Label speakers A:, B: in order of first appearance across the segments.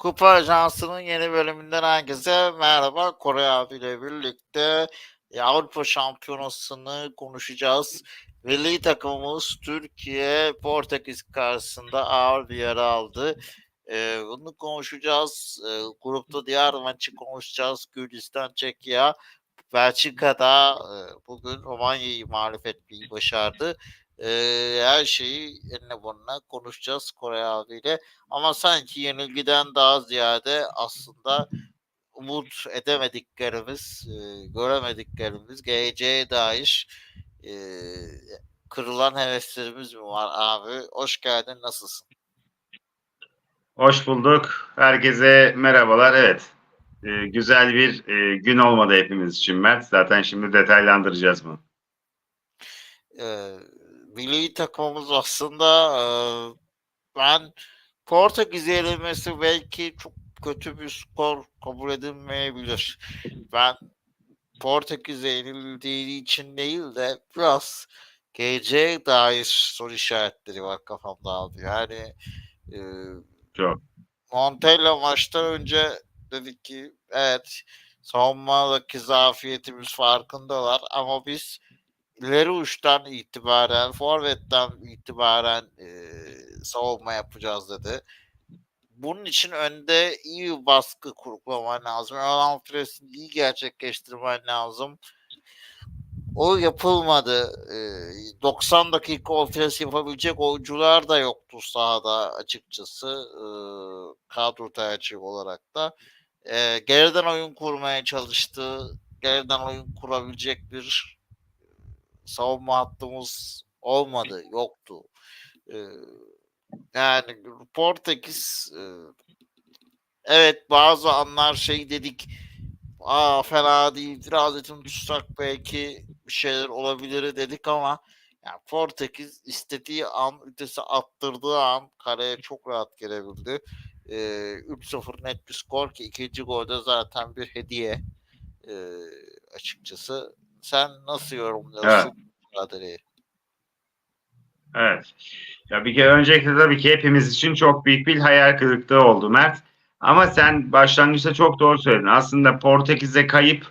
A: Kupa Ajansı'nın yeni bölümünden herkese merhaba. Kore abiyle birlikte Avrupa Şampiyonası'nı konuşacağız. Milli takımımız Türkiye Portekiz karşısında ağır bir yara aldı. Ee, bunu konuşacağız. Ee, grupta diğer maçı konuşacağız. Gürcistan, Çekya. Belçika'da e, bugün Romanya'yı mağlup etmeyi başardı. Ee, her şeyi eline burnuna konuşacağız Kore abiyle. Ama sanki yenilgiden daha ziyade aslında umut edemediklerimiz, e, göremediklerimiz, geleceğe dair e, kırılan heveslerimiz mi var abi? Hoş geldin, nasılsın?
B: Hoş bulduk. Herkese merhabalar. Evet. e, güzel bir e, gün olmadı hepimiz için Mert. Zaten şimdi detaylandıracağız bunu.
A: E, milli takımımız aslında e, ben Portekiz yenilmesi belki çok kötü bir skor kabul edilmeyebilir. Ben Portekiz'e yenildiği için değil de biraz geleceğe dair soru işaretleri var kafamda abi. Yani e,
B: Çok.
A: Montella maçtan önce dedik ki evet savunmadaki zafiyetimiz farkındalar ama biz ileri uçtan itibaren, forvetten itibaren e, savunma yapacağız dedi. Bunun için önde iyi bir baskı kurgulaman lazım. Alan presini iyi gerçekleştirmen lazım. O yapılmadı. E, 90 dakika o pres yapabilecek oyuncular da yoktu sahada açıkçası. E, kadro tercihi olarak da. E, geriden oyun kurmaya çalıştı. Geriden oyun kurabilecek bir savunma hattımız olmadı, yoktu. Ee, yani Portekiz e, evet bazı anlar şey dedik aa fena değil biraz etim tutsak belki bir şeyler olabilir dedik ama yani Portekiz istediği an ötesi attırdığı an kaleye çok rahat gelebildi. Ee, 3-0 net bir skor ki ikinci golde zaten bir hediye ee, açıkçası. Sen nasıl yorumluyorsun mücadeleyi?
B: Evet. Ya bir kere öncelikle tabii ki hepimiz için çok büyük bir hayal kırıklığı oldu Mert. Ama sen başlangıçta çok doğru söyledin. Aslında Portekiz'e kayıp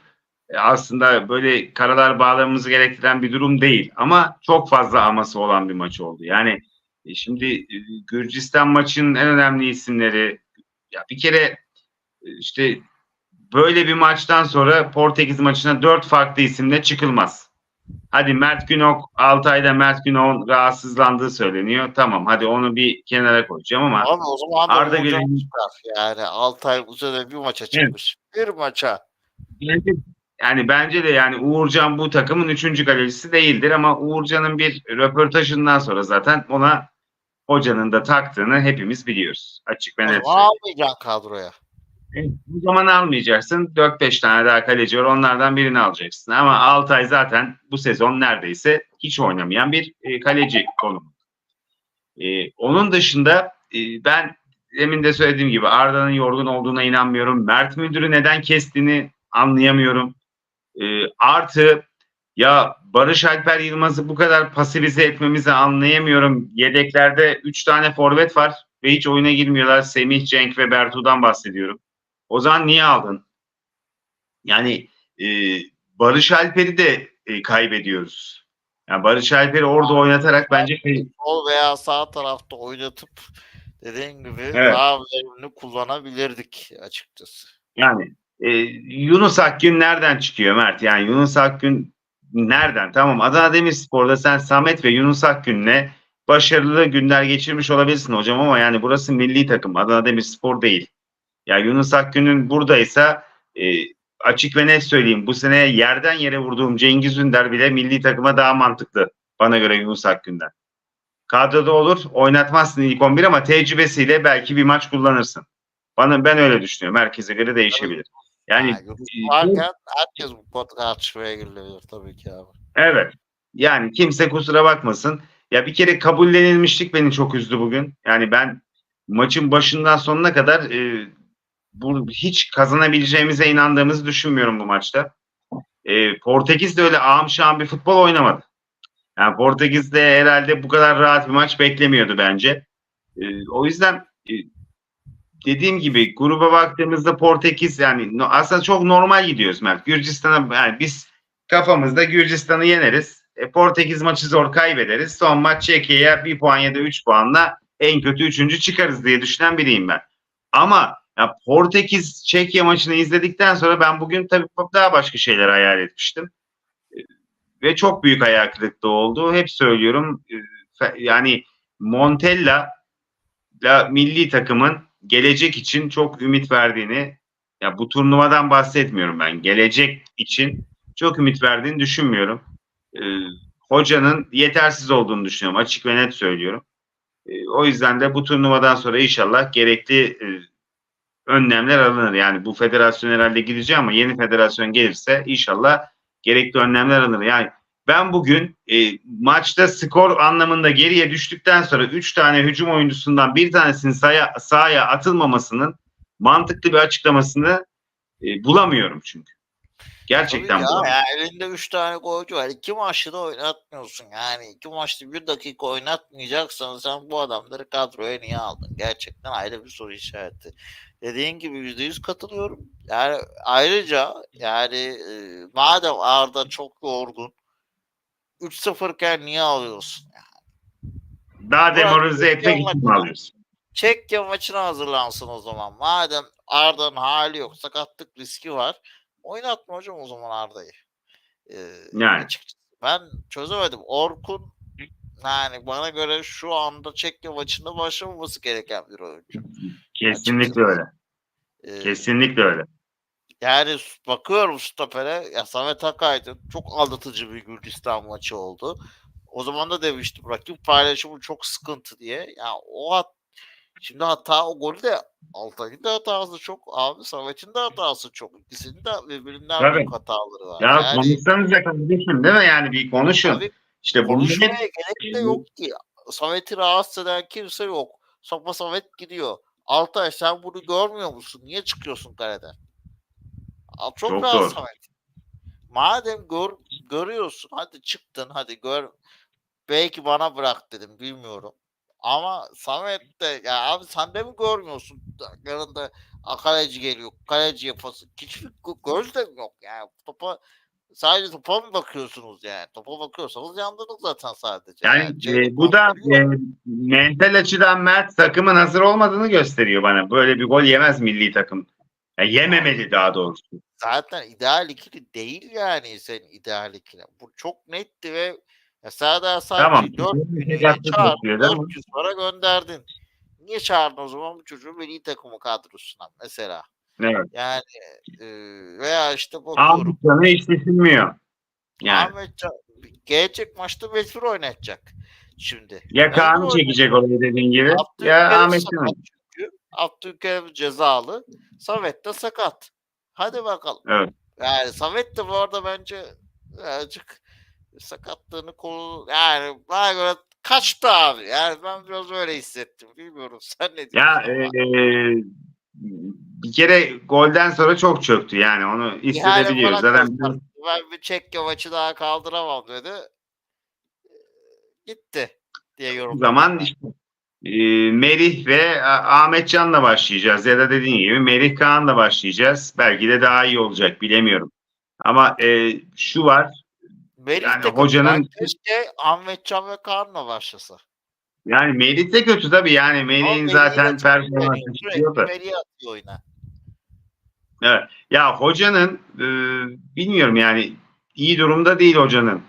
B: e, aslında böyle karalar bağlamamızı gerektiren bir durum değil. Ama çok fazla aması olan bir maç oldu. Yani e, şimdi e, Gürcistan maçının en önemli isimleri ya bir kere işte böyle bir maçtan sonra Portekiz maçına dört farklı isimle çıkılmaz. Hadi Mert Günok, Altay'da Mert Günok'un rahatsızlandığı söyleniyor. Tamam hadi onu bir kenara koyacağım ama
A: Abi o zaman da
B: Arda Güler'in-.
A: Yani Altay bu sene bir maça çıkmış. Bir maça.
B: yani bence de yani Uğurcan bu takımın üçüncü kalecisi değildir ama Uğurcan'ın bir röportajından sonra zaten ona hocanın da taktığını hepimiz biliyoruz. Açık net
A: zaman
B: söyleyeyim.
A: almayacaksın kadroya.
B: Evet, Bu zaman almayacaksın. 4-5 tane daha kaleci var. Onlardan birini alacaksın. Ama Altay zaten bu sezon neredeyse hiç oynamayan bir e, kaleci konumu. E, onun dışında e, ben demin de söylediğim gibi Arda'nın yorgun olduğuna inanmıyorum. Mert Müdür'ü neden kestiğini anlayamıyorum. E, artı ya Barış Alper Yılmaz'ı bu kadar pasifize etmemizi anlayamıyorum. Yedeklerde 3 tane forvet var ve hiç oyuna girmiyorlar. Semih, Cenk ve Bertu'dan bahsediyorum. O zaman niye aldın? Yani e, Barış Alper'i de e, kaybediyoruz. Yani Barış Alper'i orada oynatarak bence
A: Sol veya sağ tarafta oynatıp dediğin gibi
B: Evet.
A: daha verimli kullanabilirdik açıkçası.
B: yani e, Yunus Akgün nereden çıkıyor Mert? Yani Yunus Akgün nereden? Tamam Adana Demirspor'da sen Samet ve Yunus Akgün'le başarılı günler geçirmiş olabilirsin hocam ama yani burası milli takım. Adana Demirspor değil. Ya Yunus Akgün'ün buradaysa e, açık ve net söyleyeyim bu sene yerden yere vurduğum Cengiz Ünder bile milli takıma daha mantıklı bana göre Yunus Akgün'den. Kadroda olur oynatmazsın ilk 11 ama tecrübesiyle belki bir maç kullanırsın. Bana ben öyle düşünüyorum. Herkese göre değişebilir. Yani
A: Yani varken herkes bu pot tartışmaya girilebilir tabii ki abi.
B: Evet. Yani kimse kusura bakmasın. Ya bir kere kabullenilmişlik beni çok üzdü bugün. Yani ben maçın başından sonuna kadar e, bu hiç kazanabileceğimize inandığımızı düşünmüyorum bu maçta. E, Portekiz de öyle ağam şahım bir futbol oynamadı. Yani Portekiz de herhalde bu kadar rahat bir maç beklemiyordu bence. E, o yüzden e, dediğim gibi gruba baktığımızda Portekiz yani no- aslında çok normal gidiyoruz Mert. Gürcistan'a yani biz kafamızda Gürcistan'ı yeneriz. E, Portekiz maçı zor kaybederiz. Son maç Çekya'ya bir puan ya da üç puanla en kötü üçüncü çıkarız diye düşünen biriyim ben. Ama ya Portekiz Çekya maçını izledikten sonra ben bugün tabii daha başka şeyler hayal etmiştim. E, Ve çok büyük hayal kırıklığı oldu. Hep söylüyorum e, yani Montella la milli takımın gelecek için çok ümit verdiğini ya bu turnuvadan bahsetmiyorum ben. Gelecek için çok ümit verdiğini düşünmüyorum. Ee, hocanın yetersiz olduğunu düşünüyorum. Açık ve net söylüyorum. Ee, o yüzden de bu turnuvadan sonra inşallah gerekli e, önlemler alınır. Yani bu federasyon herhalde gideceği ama yeni federasyon gelirse inşallah gerekli önlemler alınır. Yani ben bugün e, maçta skor anlamında geriye düştükten sonra 3 tane hücum oyuncusundan bir tanesinin sahaya, sahaya atılmamasının mantıklı bir açıklamasını e, bulamıyorum çünkü. Gerçekten
A: Tabii ya, elinde 3 tane golcü var. 2 maçta da oynatmıyorsun. Yani 2 maçta 1 dakika oynatmayacaksan sen bu adamları kadroya niye aldın? Gerçekten ayrı bir soru işareti. Dediğin gibi %100 katılıyorum. Yani ayrıca yani e, madem Arda çok yorgun 3-0 iken niye alıyorsun?
B: Daha
A: Burak,
B: demoralize etmek için alıyorsun?
A: Çekya maçına hazırlansın o zaman. Madem Arda'nın hali yok, sakatlık riski var. Oynatma hocam o zaman Arda'yı. Ee,
B: Yani.
A: açıkçası ben çözemedim. Orkun yani bana göre şu anda Çekya maçında başlamaması gereken bir oyuncu.
B: Kesinlikle öyle.
A: Ee,
B: Kesinlikle öyle.
A: Yani bakıyorum stopere ya Samet Akaydın çok aldatıcı bir Gürcistan maçı oldu. O zaman da demiştim rakip paylaşımı çok sıkıntı diye. Ya o hat şimdi hata o golü de Altay'ın da hatası çok abi Samet'in de hatası çok. İkisinin de birbirinden
B: Tabii.
A: büyük hataları var.
B: Ya
A: yani
B: konuşsanıza kardeşim değil mi? Yani bir konuşun.
A: tabii
B: İşte hep-
A: gerek de yok ki. Samet'i rahatsız eden kimse yok. Sopa Samet gidiyor. Altay sen bunu görmüyor musun? Niye çıkıyorsun kaleden? Al, çok,
B: Çok
A: rahat
B: doğru.
A: Samet. Madem gör, görüyorsun hadi çıktın hadi gör. Belki bana bırak dedim bilmiyorum. Ama Samet de ya abi sen de mi görmüyorsun? Yanında kaleci geliyor. Kaleci yapası. Hiçbir gö- göz de yok yani. Topa sadece topa mı bakıyorsunuz yani? Topa bakıyorsanız yandınız zaten sadece.
B: Yani
A: Ceyhun
B: e, bu da e, mental açıdan Mert takımın hazır olmadığını gösteriyor bana. Böyle bir gol yemez milli takım. Ya yememeli daha doğrusu.
A: zaten ideal ikili değil yani senin ideal ikili. Bu çok netti ve ya Serdar
B: Tamam.
A: Saatçi 4 günü
B: Sakatlık
A: çağırdın,
B: yapıyor, değil mi?
A: 400 para gönderdin. Niye çağırdın o zaman bu çocuğu milli takımı kadrosuna mesela?
B: Evet.
A: Yani e, veya işte bakıyorum
B: Ahmet hiç düşünmüyor. Yani
A: Ahmet Can gelecek maçta mecbur oynatacak şimdi.
B: ya Kaan'ı
A: oynatacak.
B: çekecek oraya dediğin gibi ya Ahmet
A: çünkü. Abdülkerim cezalı. Samet de sakat. Hadi bakalım.
B: Evet.
A: Yani Samet de bu arada bence birazcık sakatlığını kolu yani bana göre kaçtı abi. Yani ben biraz öyle hissettim. Bilmiyorum sen ne diyorsun?
B: Ya e, bir kere golden sonra çok çöktü yani onu
A: Yani
B: hissedebiliyoruz.
A: bana
B: Zaten
A: ben bir Çekya maçı daha kaldıramam dedi. Gitti diye yorumladım.
B: zaman
A: ben.
B: işte e, Merih ve Ahmet Can'la başlayacağız ya da dediğin gibi Merih Kaan'la başlayacağız. Belki de daha iyi olacak bilemiyorum. Ama e, şu var
A: Melih
B: yani
A: de
B: hocanın-
A: keşke Ahmet Can ve Kaan'la başlasa.
B: yani Merih de kötü tabii yani Merih'in
A: Melih'i
B: zaten performansı çıkıyor da.
A: Melih'i atıyor oyuna.
B: Evet. Ya hocanın e, bilmiyorum yani iyi durumda değil hocanın.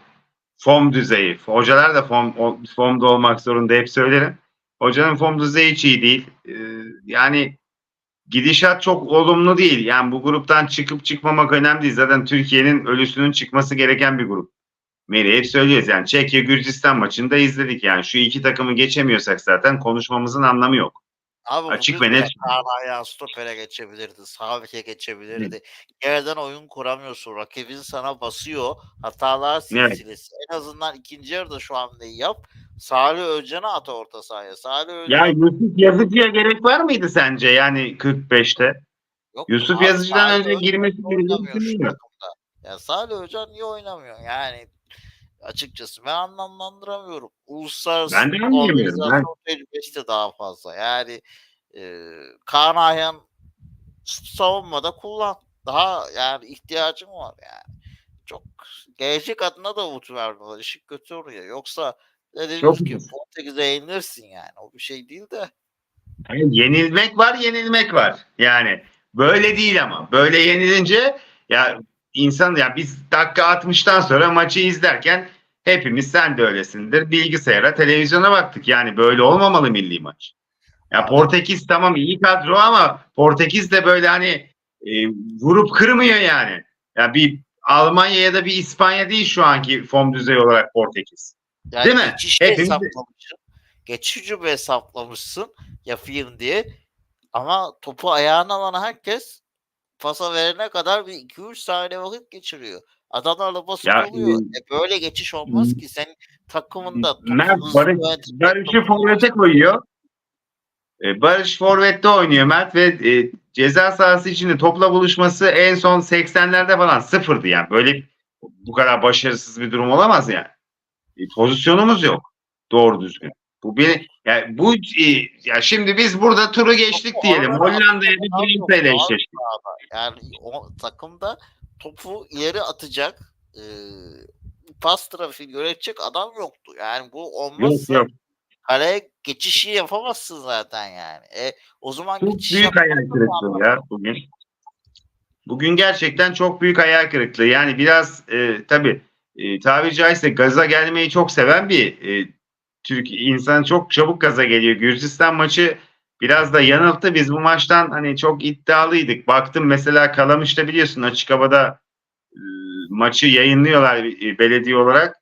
B: Form düzeyi. Hocalar da form, formda olmak zorunda hep söylerim. Hocanın form düzeyi hiç iyi değil. E, yani gidişat çok olumlu değil. Yani bu gruptan çıkıp çıkmamak önemli değil. Zaten Türkiye'nin ölüsünün çıkması gereken bir grup. Meri hep söylüyoruz yani Çekya Gürcistan maçında izledik yani şu iki takımı geçemiyorsak zaten konuşmamızın anlamı yok.
A: Abi
B: Açık ve net.
A: Ayağı stopere geçebilirdi. Sağ beke geçebilirdi. Yerden oyun kuramıyorsun. Rakibin sana basıyor. Hatalar
B: Evet.
A: silsilesi. En azından ikinci yarıda şu hamleyi yap. Salih Özcan'ı at orta sahaya. Salih Özcan
B: Ya Yusuf Yazıcı'ya gerek var mıydı sence yani 45'te?
A: yok.
B: Yusuf
A: Abi
B: Yazıcı'dan
A: Salih
B: önce girmesi
A: takımda. Ya Salih Özcan niye oynamıyor? Yani açıkçası ben anlamlandıramıyorum. Uluslararası
B: Ben de anlayamıyorum. Ben-
A: tecrübesi de daha fazla. Yani e, Kaan Ayhan savunmada kullan. Daha yani ihtiyacın var yani. Çok gelecek adına da umut vermiyorlar. İşin kötü oraya. Yoksa dediğimiz gibi
B: güzel.
A: Portekiz'e yenilirsin yani. O bir şey değil de.
B: Hayır, yenilmek var, yenilmek var. Yani böyle değil ama. Böyle yenilince ya insan ya biz dakika 60'tan sonra maçı izlerken hepimiz sen de öylesindir. Bilgisayara, televizyona baktık. Yani böyle olmamalı milli maç. Ya Portekiz tamam iyi kadro ama Portekiz de böyle hani e, vurup kırmıyor yani. Ya bir Almanya ya da bir İspanya değil şu anki form düzeyi olarak Portekiz.
A: Yani
B: Değil mi?
A: geçişi
B: Hepimiz-
A: hesaplamışsın. Geçiş hesaplamışsın yapayım diye. Ama topu ayağına alan herkes pasa verene kadar bir 2-3 saniye vakit geçiriyor. Adamlarla basıp
B: Ya,
A: oluyor. E böyle geçiş olmaz ki. Senin takımında
B: Mert Barış, Barış'ı forvete koyuyor. E, Barış forvette oynuyor Mert ve e, ceza sahası içinde topla buluşması en son 80'lerde falan sıfırdı yani. Böyle bu kadar başarısız bir durum olamaz yani. E, pozisyonumuz yok doğru düzgün. Bu bir yani bu e, ya şimdi biz burada turu geçtik
A: Topu
B: diyelim. Hollanda'ya bir Fransa ile
A: yok
B: eşleştik.
A: Yani o takımda topu ileri atacak e, pas trafiği görecek adam yoktu. Yani bu
B: Yok
A: olmazsa
B: yok.
A: kaleye geçişi yapamazsın zaten yani. E, o zaman
B: Çok
A: geçiş
B: büyük hayal kırıklığı ya bugün. Bugün gerçekten çok büyük hayal kırıklığı. Yani biraz e, tabii e, tabiri caizse gaza gelmeyi çok seven bir e, Türk insan çok çabuk gaza geliyor. Gürcistan maçı biraz da yanılttı. Biz bu maçtan hani çok iddialıydık. Baktım mesela Kalamış'ta biliyorsun açık havada e, maçı yayınlıyorlar e, belediye olarak.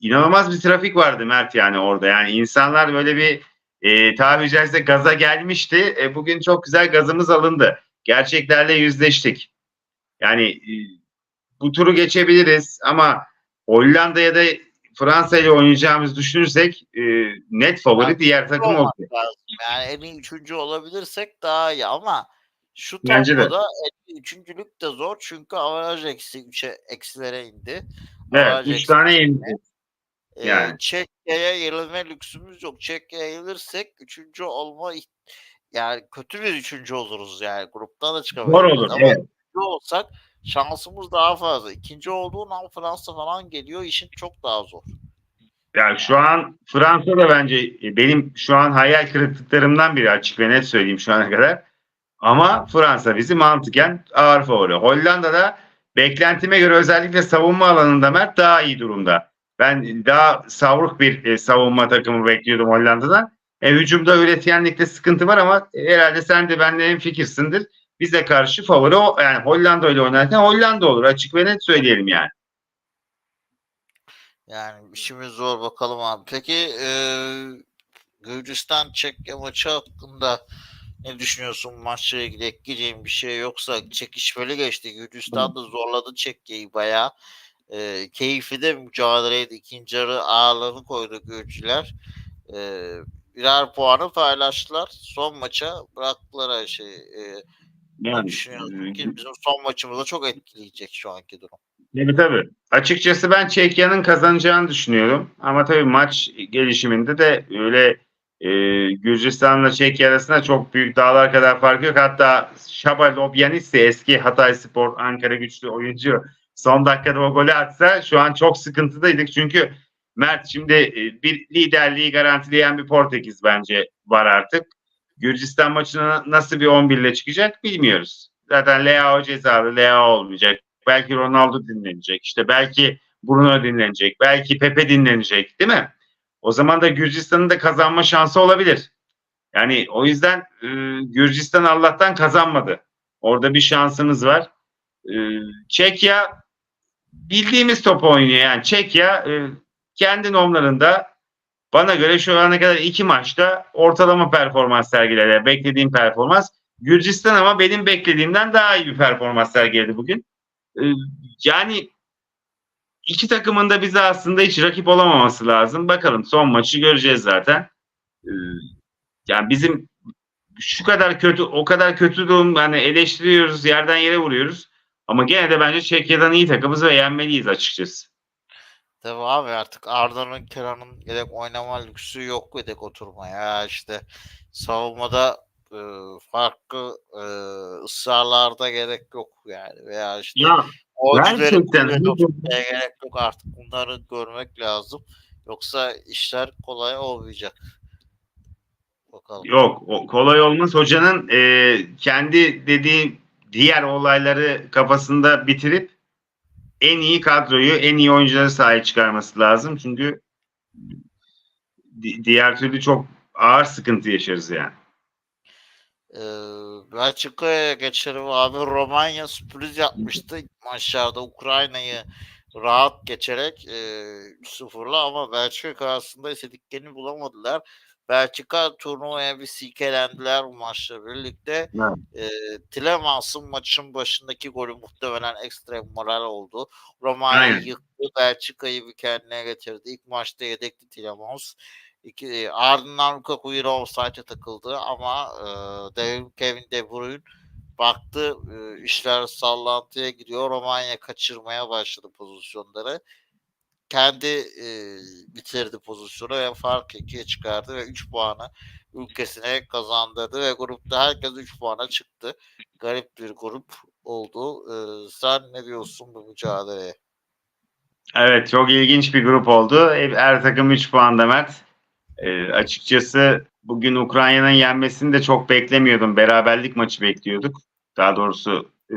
B: İnanılmaz bir trafik vardı Mert yani orada. Yani insanlar böyle bir e, tabiri caizse gaza gelmişti. E, bugün çok güzel gazımız alındı. Gerçeklerle yüzleştik. Yani e, bu turu geçebiliriz ama Hollanda ya da Fransa ile oynayacağımızı düşünürsek e, net favori
A: Yani
B: diğer takım
A: lazım. Yani en iyi üçüncü olabilirsek daha iyi ama şu tabloda üçüncülük de zor çünkü avaraj eksi üçe eksilere indi.
B: Evet,
A: Avaraj
B: üç tane.
A: Ee,
B: Yani.
A: Çekya'ya yenilme lüksümüz yok. Çekya'ya yenilirsek üçüncü olma yani kötü bir üçüncü oluruz yani gruptan da çıkamayız.
B: Zor olur.
A: Ama
B: Evet.
A: olsak şansımız daha fazla. İkinci olduğun an Fransa falan geliyor işin çok daha zor.
B: Yani şu an Fransa da bence e, benim şu an hayal kırıklıklarımdan biri açık ve net söyleyeyim şu ana kadar. Ama Fransa bizi mantıken ağır favori. Hollanda da beklentime göre özellikle savunma alanında Mert daha iyi durumda. Ben daha savruk bir e, savunma takımı bekliyordum Hollanda'dan. E, hücumda üretkenlikte sıkıntı var ama herhalde sen de benimle en fikirsindir. Bize karşı favori o yani Hollanda ile oynarken Hollanda olur. Açık ve net söyleyelim yani.
A: Yani işimiz zor bakalım abi. Peki eee Gürcistan Çekya maçı hakkında ne düşünüyorsun? Maçla ilgili ekleyeceğin bir şey yoksa çekişmeli geçti. Gürcistan da zorladı Çekya'yı bayağı. Eee keyifli de mücadeleydi. İkinci yarı ağırlığını koydu Gürcüler. Eee birer puanı paylaştılar. Son maça bıraktılar her şeyi. Eee ne ki bizim son maçımızı çok etkileyecek şu anki durum.
B: Tabii tabii. Açıkçası ben Çekya'nın kazanacağını düşünüyorum. Ama tabii maç gelişiminde de öyle e, Gürcistan'la Çekya arasında çok büyük dağlar kadar fark yok. Hatta Şabal Obyanisi eski Hatay Spor Ankara güçlü oyuncu son dakikada o golü atsa şu an çok sıkıntıdaydık. Çünkü Mert şimdi e, bir liderliği garantileyen bir Portekiz bence var artık. Gürcistan maçına nasıl bir 11 ile çıkacak bilmiyoruz. Zaten Leao cezalı, Leao olmayacak. Belki Ronaldo dinlenecek. İşte belki Bruno dinlenecek. Belki Pepe dinlenecek değil mi? O zaman da Gürcistan'ın da kazanma şansı olabilir. Yani o yüzden e, Gürcistan Allah'tan kazanmadı. Orada bir şansımız var. E, Çekya bildiğimiz topu oynuyor. Yani Çekya e, kendi normlarında bana göre şu ana kadar iki maçta ortalama performans sergiledi. Beklediğim performans. Gürcistan ama benim beklediğimden daha iyi bir performans sergiledi bugün. Ee, yani iki takımın da bize aslında hiç rakip olamaması lazım. Bakalım son maçı göreceğiz zaten. Ee, yani bizim şu kadar kötü, o kadar kötü durum yani eleştiriyoruz, yerden yere vuruyoruz. Ama gene de bence Çekya'dan iyi takımız ve yenmeliyiz açıkçası.
A: Tabii abi artık Arda'nın Kenan'ın yedek oynama lüksü yok yedek oturmaya işte savunmada e, farklı e, ısrarlarda gerek yok yani veya işte
B: Ya gerçekten
A: gerek yok artık bunları görmek lazım. Yoksa işler kolay olmayacak. Bakalım.
B: Yok o kolay olmaz. Hocanın e, kendi dediği diğer olayları kafasında bitirip en iyi kadroyu, en iyi oyuncuları sahaya çıkarması lazım. Çünkü di- diğer türlü çok ağır sıkıntı yaşarız yani.
A: Ee, Belçika'ya geçelim abi. Romanya sürpriz yapmıştı maçlarda Ukrayna'yı rahat geçerek e, 3-0'la ama Belçika karşısında istediklerini bulamadılar. Belçika turnuvaya bir silkelendiler bu maçla birlikte.
B: Evet.
A: E, Tilemans'ın maçın başındaki golü muhtemelen ekstra moral oldu. Romanya'yı
B: Aynen.
A: yıktı. Belçika'yı bir kendine getirdi. İlk maçta yedekli Tilemans. İki, e, ardından Lukaku yine offside'e takıldı ama e, Kevin De Bruyne baktı e, işler sallantıya giriyor. Romanya kaçırmaya başladı pozisyonları. Kendi e, bitirdi pozisyonu ve fark ikiye çıkardı ve 3 puanı ülkesine kazandırdı ve grupta herkes 3 puana çıktı. Garip bir grup oldu. E, sen ne diyorsun bu mücadeleye?
B: Evet çok ilginç bir grup oldu. Her takım 3 puanda Mert. E, açıkçası bugün Ukrayna'nın yenmesini de çok beklemiyordum. Beraberlik maçı bekliyorduk. Daha doğrusu e,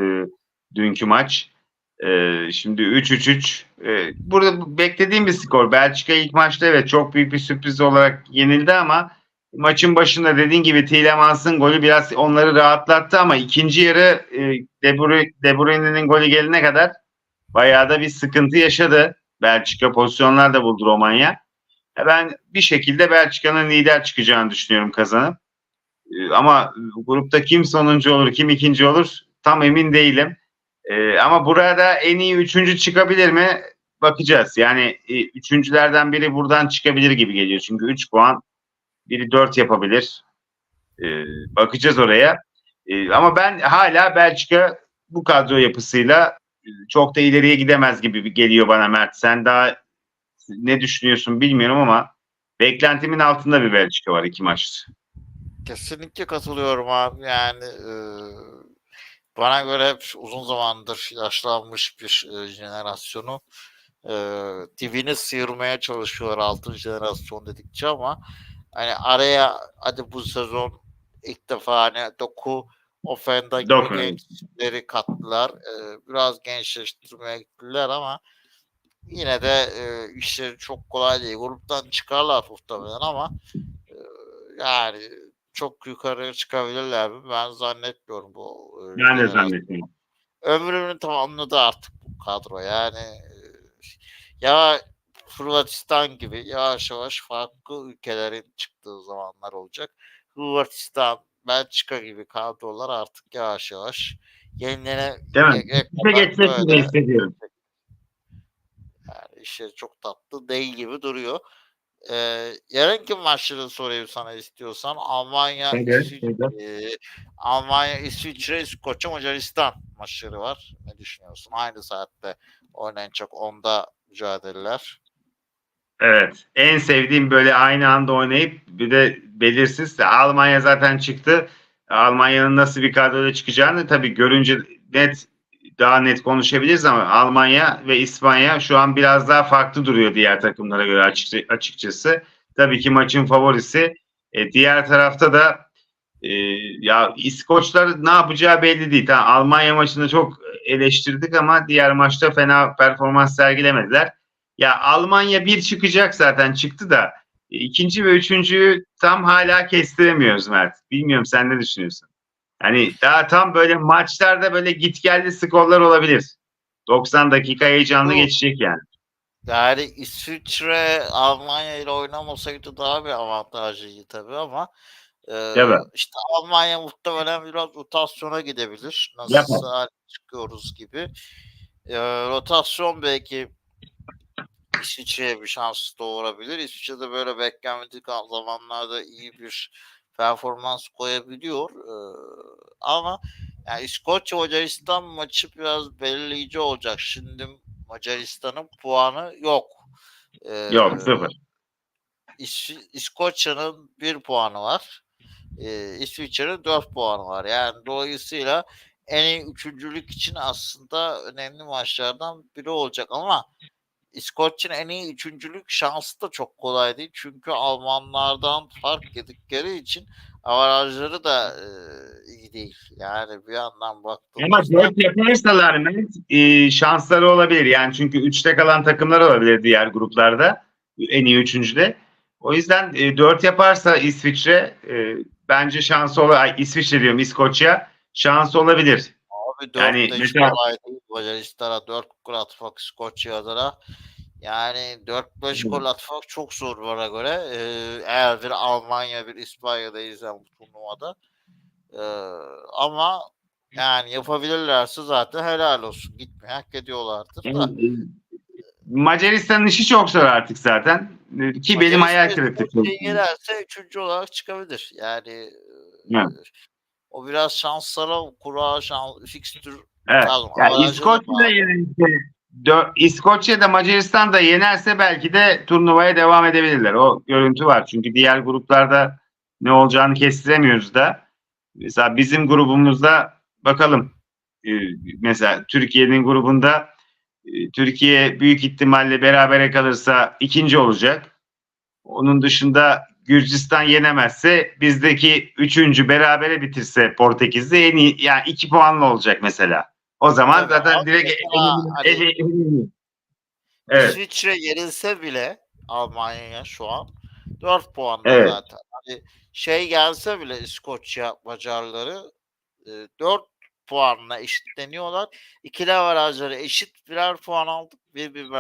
B: dünkü maç. E, şimdi 3-3-3. E, burada beklediğim bir skor. Belçika ilk maçta evet çok büyük bir sürpriz olarak yenildi ama maçın başında dediğin gibi Tielemans'ın golü biraz onları rahatlattı ama ikinci yarı e, De, Bruyne, De Bruyne'nin golü gelene kadar bayağı da bir sıkıntı yaşadı. Belçika pozisyonlar da buldu Romanya. Ya Ben bir şekilde Belçika'nın lider çıkacağını düşünüyorum kazanıp. Ee, Ama grupta kim sonuncu olur, kim ikinci olur tam emin değilim. Ee, Ama burada en iyi üçüncü çıkabilir mi? Bakacağız. Yani e, üçüncülerden biri buradan çıkabilir gibi geliyor. Çünkü 3 puan biri 4 yapabilir. Ee, Bakacağız oraya. Ee, Ama ben hala Belçika bu kadro yapısıyla e, çok da ileriye gidemez gibi geliyor bana Mert. Sen daha ne düşünüyorsun bilmiyorum ama beklentimin altında bir Belçika var iki maçtır.
A: Kesinlikle katılıyorum abi. Yani e, bana göre hep uzun zamandır yaşlanmış bir e, jenerasyonu e, dibini sıyırmaya çalışıyorlar altın jenerasyon dedikçe ama hani araya hadi bu sezon ilk defa hani Doku Ofenda gibi
B: Doku.
A: gençleri kattılar. E, biraz gençleştirmeye gittiler ama yine de e, işleri çok kolay değil. Gruptan çıkarlar muhtemelen ama e, yani çok yukarıya çıkabilirler mi? Ben zannetmiyorum bu.
B: Ben de zannetmiyorum.
A: Ömrünü tamamladı artık bu kadro. Yani ya Hırvatistan gibi yavaş yavaş farklı ülkelerin çıktığı zamanlar olacak. Hırvatistan, Belçika gibi kadrolar artık yavaş yavaş yenilene
B: Değil mi? Ve geçmek gibi hissediyorum.
A: yani işleri çok tatlı değil gibi duruyor. Ee, yarınki maçları sorayım sana istiyorsan. Almanya, İsviçre, e, Almanya, İsviçre, İskoçya, Macaristan maçları var. Ne düşünüyorsun? Aynı saatte oynanacak onda mücadeleler.
B: Evet. En sevdiğim böyle aynı anda oynayıp bir de belirsiz. Almanya zaten çıktı. Almanya'nın nasıl bir kadroyla çıkacağını tabii görünce net daha net konuşabiliriz ama Almanya ve İspanya şu an biraz daha farklı duruyor diğer takımlara göre açıkça- açıkçası. Tabii ki maçın favorisi. E, diğer tarafta da e, ya İskoçlar ne yapacağı belli değil. Tamam, Almanya maçında çok eleştirdik ama diğer maçta fena performans sergilemediler. Ya Almanya bir çıkacak zaten çıktı da e, ikinci ve üçüncüyü tam hala kestiremiyoruz Mert. Bilmiyorum sen ne düşünüyorsun? Yani daha tam böyle maçlarda böyle gitgelli skorlar olabilir. 90 dakika heyecanlı
A: Bu-
B: geçecek yani.
A: Yani İsviçre Almanya ile oynamasaydı daha bir avantajlıydı tabii ama e, işte Almanya muhtemelen biraz rotasyona gidebilir. Nasılsa çıkıyoruz gibi. E, rotasyon belki İsviçre'ye bir şans doğurabilir. İsviçre'de böyle beklenmedik zamanlarda iyi bir performans koyabiliyor. Ama yani İskoçya Macaristan maçı biraz belirleyici olacak. Şimdi Macaristan'ın puanı yok. Ee,
B: Yok sıfır.
A: İs- İskoçya'nın bir puanı var. İsviçre'nin 4 puanı var. Yani dolayısıyla en iyi üçüncülük için aslında önemli maçlardan biri olacak ama İskoçya'nın en iyi üçüncülük şansı da çok kolay değil. Çünkü Almanlardan fark yedikleri için avarajları da e, iyi değil. Yani bir yandan
B: Ama
A: baktığımızda
B: 4 yaparsalar Mert, e, şansları olabilir. Yani çünkü 3'te kalan takımlar olabilir diğer gruplarda. En iyi üçüncüde. O yüzden e, 4 yaparsa İsviçre e, bence şansı olabilir. İsviçre diyorum İskoçya şansı olabilir.
A: Abi 4
B: Yani mesela-
A: kolay değil. Macaristan'a 4 gol atmak Skoçya'da yani 4-5
B: Hı.
A: gol atmak çok zor bana göre. Ee, eğer bir Almanya bir İspanya'da izlem bu turnuvada. Ee, ama yani yapabilirlerse zaten helal olsun. Gitmeyi hak ediyorlardır da.
B: E, Macaristan'ın işi çok zor artık zaten. E, Ki benim hayal kırıklığı.
A: Yenerse üçüncü olarak çıkabilir. Yani e,
B: Evet.
A: O biraz şanslara kura şans fikstür
B: Evet.
A: Pardon,
B: Yani
A: avarajı da
B: İskoçya da
A: bağlı.
B: yenirse, dö- İskoçya da Macaristan da yenerse belki de turnuvaya devam edebilirler. O görüntü var. Çünkü diğer gruplarda ne olacağını kestiremiyoruz da. Mesela bizim grubumuzda bakalım. Ee, Mesela Türkiye'nin grubunda e, Türkiye büyük ihtimalle berabere kalırsa ikinci olacak. Onun dışında Gürcistan yenemezse bizdeki üçüncü berabere bitirse Portekiz'de en iyi yani iki puanlı olacak mesela. O zaman
A: Tabii
B: zaten direkt
A: hani-
B: eli- eli- Evet.
A: İsviçre yenilse bile Almanya'ya şu an 4 puanda
B: Evet.
A: zaten. Hani şey gelse bile İskoçya Macarları e, 4 puanla eşitleniyorlar. İkili avarajları eşit birer puan aldık. Bir bir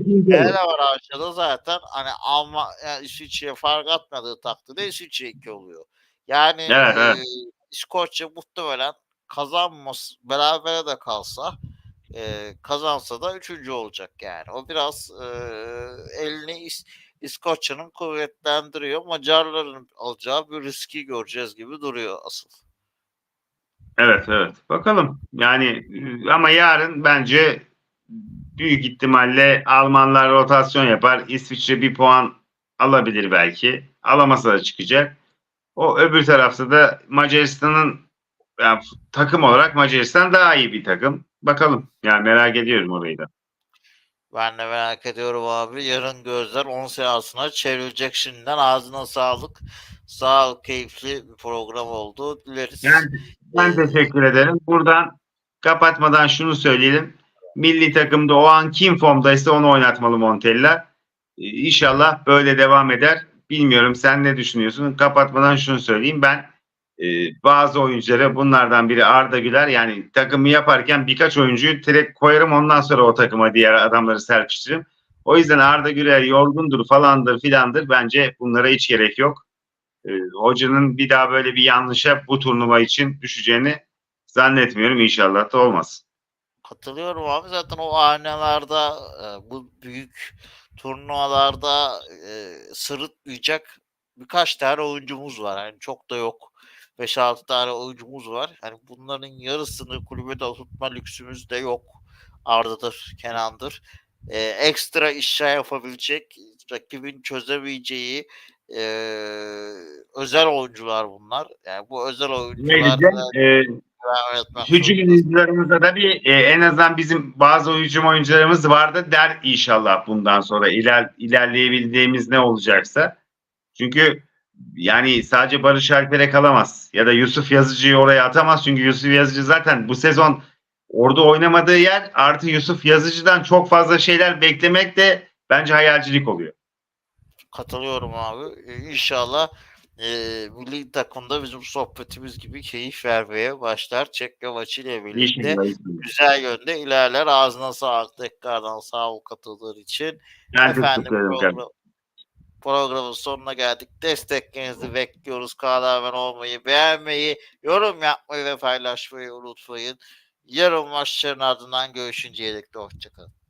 B: ikinci
A: Diğer
B: olur.
A: avarajda da zaten hani Alman yani İsviçre'ye fark atmadığı takdirde İsviçre 2 oluyor. Yani
B: Evet, evet.
A: e, İskoçya muhtemelen kazanması berabere de kalsa e, kazansa da üçüncü olacak yani. O biraz e, elini İs- İskoçya'nın kuvvetlendiriyor. Macarların alacağı bir riski göreceğiz gibi duruyor asıl.
B: Evet evet. Bakalım. Yani e, ama yarın bence büyük ihtimalle Almanlar rotasyon yapar. İsviçre bir puan alabilir belki. Alamasa da çıkacak. O öbür tarafta da Macaristan'ın yani takım olarak Macaristan daha iyi bir takım. Bakalım. Yani merak ediyorum orayı da.
A: Ben de merak ediyorum abi. Yarın gözler 10 seansına çevrilecek şimdiden. Ağzına sağlık. Sağ ol. Keyifli bir program oldu. Dileriz.
B: Ben, ben teşekkür ederim. Buradan kapatmadan şunu söyleyelim. Milli takımda o an kim formdaysa onu oynatmalı Montella. Ee, İnşallah böyle devam eder. Bilmiyorum sen ne düşünüyorsun? Kapatmadan şunu söyleyeyim. Ben e, bazı oyunculara bunlardan biri Arda Güler yani takımı yaparken birkaç oyuncuyu direkt koyarım ondan sonra o takıma diğer adamları serpiştiririm. O yüzden Arda Güler yorgundur falandır filandır. Bence bunlara hiç gerek yok. Ee, hocanın bir daha böyle bir yanlışa bu turnuva için düşeceğini zannetmiyorum. İnşallah da olmaz.
A: Katılıyorum abi. Zaten o arenelerde e, bu büyük turnuvalarda e, sırıtmayacak birkaç tane oyuncumuz var. Yani çok da yok. 5-6 tane oyuncumuz var. Yani bunların yarısını kulübede tutma lüksümüz de yok. Arda'dır, Kenan'dır. E, ekstra işler yapabilecek, rakibin çözemeyeceği e, özel oyuncular bunlar. Yani bu özel oyuncular
B: e,
A: etmek
B: hücum oyuncularımızda da bir e, en azından bizim bazı hücum oyuncularımız vardı der inşallah bundan sonra iler, ilerleyebildiğimiz ne olacaksa. Çünkü yani sadece Barış Alper'e kalamaz ya da Yusuf Yazıcı'yı oraya atamaz çünkü Yusuf Yazıcı zaten bu sezon orada oynamadığı yer artı Yusuf Yazıcı'dan çok fazla şeyler beklemek de bence hayalcilik oluyor.
A: Katılıyorum abi. Ee, İnşallah e, milli takımda bizim sohbetimiz gibi keyif vermeye başlar. Çekya maçıyla birlikte
B: İnşallah. inşallah.
A: güzel yönde ilerler. Ağzına sağlık tekrardan sağ ol katıldığın için.
B: Ben
A: Efendim program, programın sonuna geldik. Desteklerinizi bekliyoruz. Abone olmayı, beğenmeyi, yorum yapmayı ve paylaşmayı unutmayın. Yarın maçların ardından görüşünceye dek de hoşçakalın.